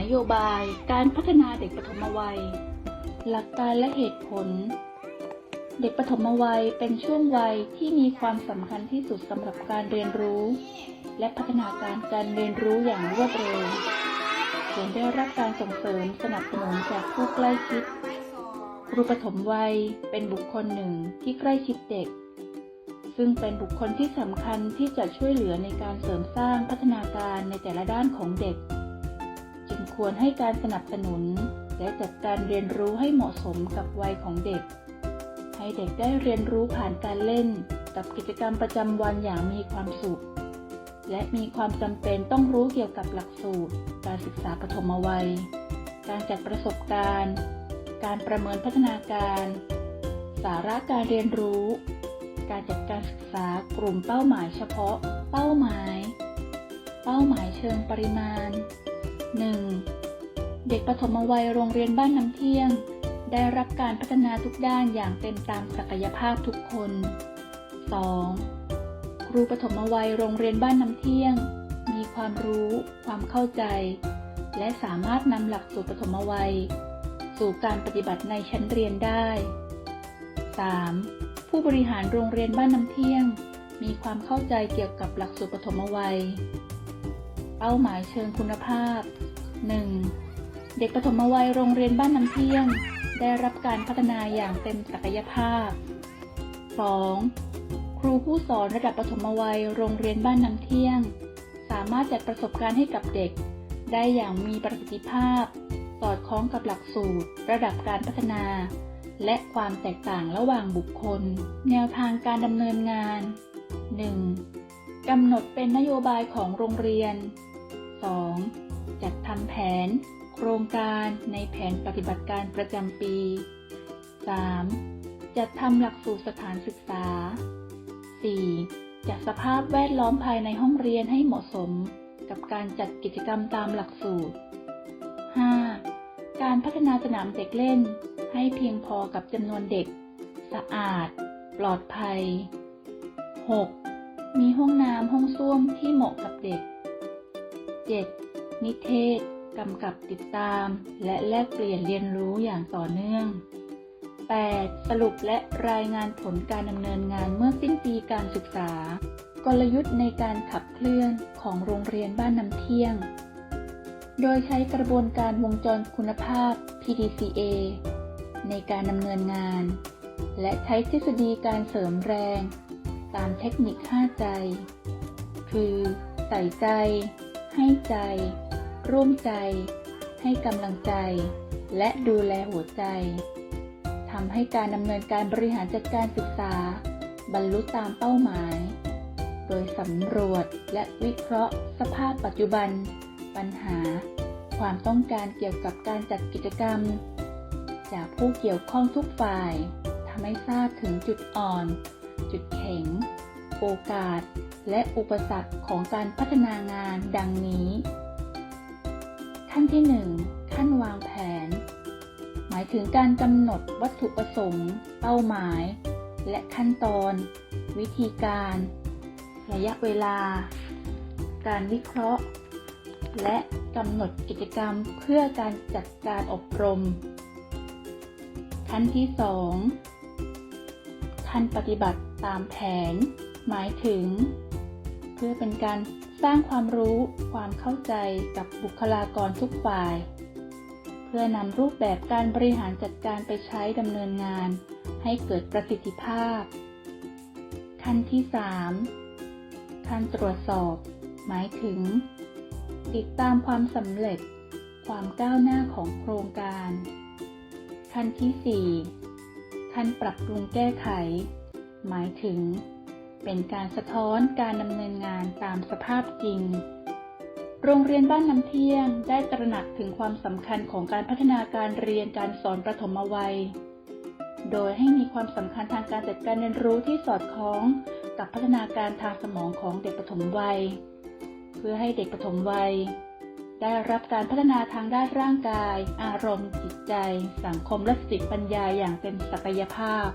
นโยบายการพัฒนาเด็กปฐมวัย หลักการและเหตุผล เด็กปฐมวัยเป็นช่วงวัยที่มีความสำคัญที่สุดสำหรับการเรียนรู้ และพัฒนาการการเรียนรู้อย่างรวดเร็วควรได้รับการส่งเสริมสนับสนุนจากผู้ใกล้ชิดครูปฐมวัยเป็นบุคคลหนึ่งที่ใกล้ชิดเด็ก ซึ่งเป็นบุคคลที่สำคัญที่จะช่วยเหลือในการเสริมสร้างพัฒนาการในแต่ละด้านของเด็ก ควรให้การสนับสนุน และจัดการเรียนรู้ให้เหมาะสมกับวัยของเด็ก ให้เด็กได้เรียนรู้ผ่านการเล่น กับกิจกรรมประจำวันอย่างมีความสุข และมีความจำเป็นต้องรู้เกี่ยวกับหลักสูตร การศึกษาปฐมวัย การจัดประสบการณ์ การประเมินพัฒนาการ สาระการเรียนรู้ การจัดการศึกษากลุ่มเป้าหมายเฉพาะ เป้าหมาย เป้าหมายเชิงปริมาณ 1. เด็กปฐมวัยโรงเรียนบ้านน้ำเที่ยง ได้รับการพัฒนาทุกด้านอย่างเต็มตามศักยภาพทุกคน 2. ครูปฐมวัยโรงเรียนบ้านน้ำเที่ยง มีความรู้ ความเข้าใจ และสามารถนำหลักสูตรปฐมวัย สู่การปฏิบัติในชั้นเรียนได้ 3. ผู้บริหารโรงเรียนบ้านน้ำเที่ยง มีความเข้าใจเกี่ยวกับหลักสูตรปฐมวัย เป้าหมายเชิงคุณภาพ 1. เด็กปฐมวัยโรงเรียนบ้านน้ำเที่ยง ได้รับการพัฒนาอย่างเต็มศักยภาพ 2. ครูผู้สอนระดับปฐมวัยโรงเรียนบ้านน้ำเที่ยง สามารถจัดประสบการณ์ให้กับเด็ก ได้อย่างมีประสิทธิภาพ สอดคล้องกับหลักสูตร ระดับการพัฒนา และความแตกต่างระหว่างบุคคล แนวทางการดำเนินงาน 1. กำหนดเป็นนโยบายของโรงเรียน 2. จัดทำแผน โครงการในแผนปฏิบัติการประจำปี 3. จัดทำหลักสูตรสถานศึกษา 4. จัดสภาพแวดล้อมภายในห้องเรียนให้เหมาะสม กับการจัดกิจกรรมตามหลักสูตร 5. การพัฒนาสนามเด็กเล่น ให้เพียงพอกับจำนวนเด็ก สะอาด ปลอดภัย 6. มีห้องน้ำห้องส้วมที่เหมาะกับเด็ก 7. นิเทศ กำกับติดตาม และแลกเปลี่ยนเรียนรู้อย่างต่อเนื่อง 8. สรุปและรายงานผลการดำเนินงานเมื่อสิ้นปีการศึกษา กลยุทธ์ในการขับเคลื่อนของโรงเรียนบ้านน้ำเที่ยง โดยใช้กระบวนการวงจรคุณภาพ PDCA ในการดำเนินงาน และใช้ทฤษฎีการเสริมแรง ตามเทคนิค 5 ใจ คือ ใส่ใจ ให้ใจ ร่วมใจ ให้กำลังใจ และดูแลหัวใจทำให้การดำเนินการบริหารจัดการศึกษา บรรลุตามเป้าหมาย โดยสำรวจและวิเคราะห์ สภาพปัจจุบัน ปัญหา ความต้องการเกี่ยวกับการจัดกิจกรรม จากผู้เกี่ยวข้องทุกฝ่ายทำให้ทราบถึงจุดอ่อน จุดแข็ง โอกาส และอุปสรรคของการพัฒนางานดังนี้ ขั้นที่ 1 ขั้นวางแผน หมายถึงการกำหนดวัตถุประสงค์ เป้าหมาย และขั้นตอน วิธีการ ระยะเวลา การวิเคราะห์ และกำหนดกิจกรรมเพื่อการจัดการอบรม ขั้นที่ 2 ขั้นปฏิบัติตามแผน หมายถึง เพื่อเป็นการสร้างความรู้ ความเข้าใจกับบุคลากรทุกฝ่าย เพื่อนำรูปแบบการบริหารจัดการไปใช้ดำเนินงาน ให้เกิดประสิทธิภาพ ขั้นที่ 3 ขั้นตรวจสอบ หมายถึง ติดตามความสำเร็จ ความก้าวหน้าของโครงการ ขั้นที่ 4 ขั้นปรับปรุงแก้ไข หมายถึง เป็นการสะท้อนการดำเนินงานตามสภาพจริง โรงเรียนบ้านน้ำเที่ยงได้ตระหนักถึงความสำคัญของการพัฒนาการเรียนการสอนประถมวัย โดยให้มีความสำคัญทางการจัดการเรียนรู้ที่สอดคล้องกับพัฒนาการทางสมองของเด็กปฐมวัย เพื่อให้เด็กปฐมวัย ได้รับการพัฒนาทางด้านร่างกาย อารมณ์ จิตใจ สังคมและสติปัญญาอย่างเต็มศักยภาพ